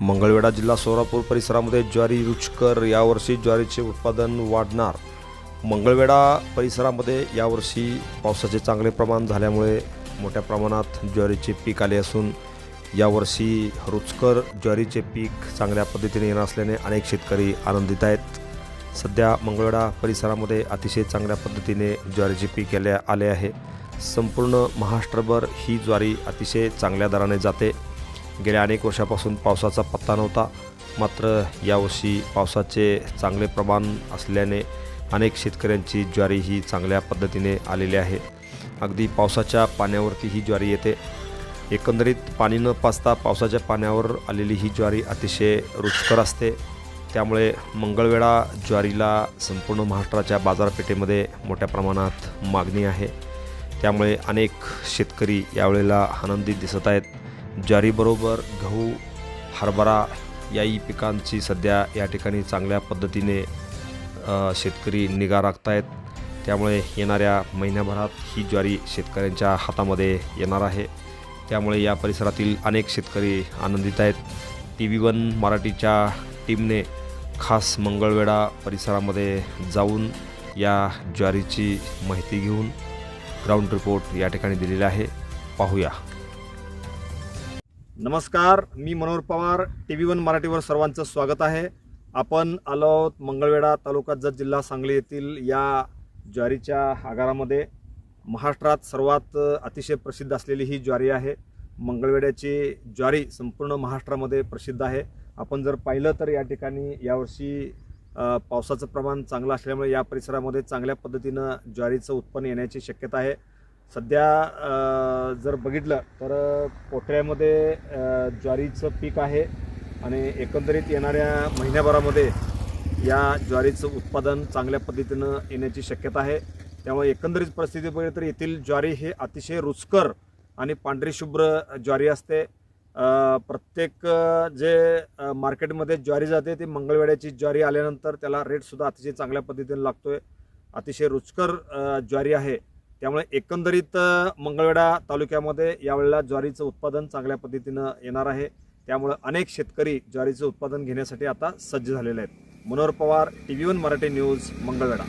मंगळवेढा जिल्हा सोलापूर परिसरामध्ये ज्वारी रुचकर यावर्षी ज्वारीचे उत्पादन वाढणार. मंगळवेढा परिसरामध्ये यावर्षी पावसाचे चांगले प्रमाण झाल्यामुळे मोठ्या प्रमाणात ज्वारीचे पीक आले असून यावर्षी रुचकर ज्वारीचे पीक चांगल्या पद्धतीने येणार असल्याने अनेक शेतकरी आनंदित आहेत. सध्या मंगळवेढा परिसरामध्ये अतिशय चांगल्या पद्धतीने ज्वारीचे पीक आले आले आहे. संपूर्ण महाराष्ट्रभर ही ज्वारी अतिशय चांगल्या दराने जाते. गेल्या अनेक वर्षापासून पावसाचा पत्ता नव्हता. मात्र यावर्षी पावसाचे चांगले प्रमाण असल्याने अनेक शेतकऱ्यांची ज्वारी ही चांगल्या पद्धतीने आलेली आहे. अगदी पावसाच्या पाण्यावरती ही ज्वारी येते. एकंदरीत पाणी न पाचता पावसाच्या पाण्यावर आलेली ही ज्वारी अतिशय रुचकर असते. त्यामुळे मंगळवेढा ज्वारीला संपूर्ण महाराष्ट्राच्या बाजारपेठेमध्ये मोठ्या प्रमाणात मागणी आहे. त्यामुळे अनेक शेतकरी यावेळेला आनंदित दिसत आहेत. ज्वारीबरोबर गहू हरभरा याही पिकांची सध्या या ठिकाणी चांगल्या पद्धतीने शेतकरी निगा राखत आहेत त्यामुळे येणाऱ्या महिन्याभरात ही ज्वारी शेतकऱ्यांच्या हातामध्ये येणार आहे. त्यामुळे या परिसरातील अनेक शेतकरी आनंदित आहेत. टी व्ही वन मराठीच्या टीमने खास मंगळवेढा परिसरामध्ये जाऊन या ज्वारीची माहिती घेऊन ग्राउंड रिपोर्ट या ठिकाणी दिलेला आहे. पाहूया. नमस्कार मी Manohar Pawar T V one मराठीवर सर्वांचं स्वागत आहे. आपण आलो मंगळवेढा तालुका जत जिल्हा सांगली येथील या ज्वारीच्या आगारामध्ये. महाराष्ट्रात सर्वात अतिशय प्रसिद्ध असलेली ही ज्वारी आहे. मंगळवेड्याची ज्वारी संपूर्ण महाराष्ट्रामध्ये प्रसिद्ध आहे. आपण जर पाहिलं तर या ठिकाणी यावर्षी पावसाचं प्रमाण चांगलं असल्यामुळे या परिसरामध्ये चांगल्या पद्धतीनं ज्वारीचं उत्पन्न येण्याची शक्यता आहे. सध्या जर बघितलं तर पोटऱ्यामध्ये ज्वारीचं पीक आहे आणि एकंदरीत येणाऱ्या महिन्याभरामध्ये या ज्वारीचं उत्पादन चांगल्या पद्धतीनं येण्याची शक्यता आहे. त्यामुळे एकंदरीत परिस्थिती बघितली तर येथील ज्वारी हे अतिशय रुचकर आणि पांढरी शुभ्र ज्वारी असते. प्रत्येक जे मार्केटमध्ये ज्वारी जाते ती मंगळवेड्याची ज्वारी आल्यानंतर त्याला रेटसुद्धा अतिशय चांगल्या पद्धतीने आहे अतिशय रुचकर ज्वारी आहे. त्यामुळे एकंदरीत मंगळवेढा तालुक्यामध्ये यावेळेला ज्वारीचं उत्पादन चांगल्या पद्धतीनं येणार आहे. त्यामुळे अनेक शेतकरी ज्वारीचं उत्पादन घेण्यासाठी आता सज्ज झालेले आहेत. Manohar Pawar T V one Marathi news Mangalvedha.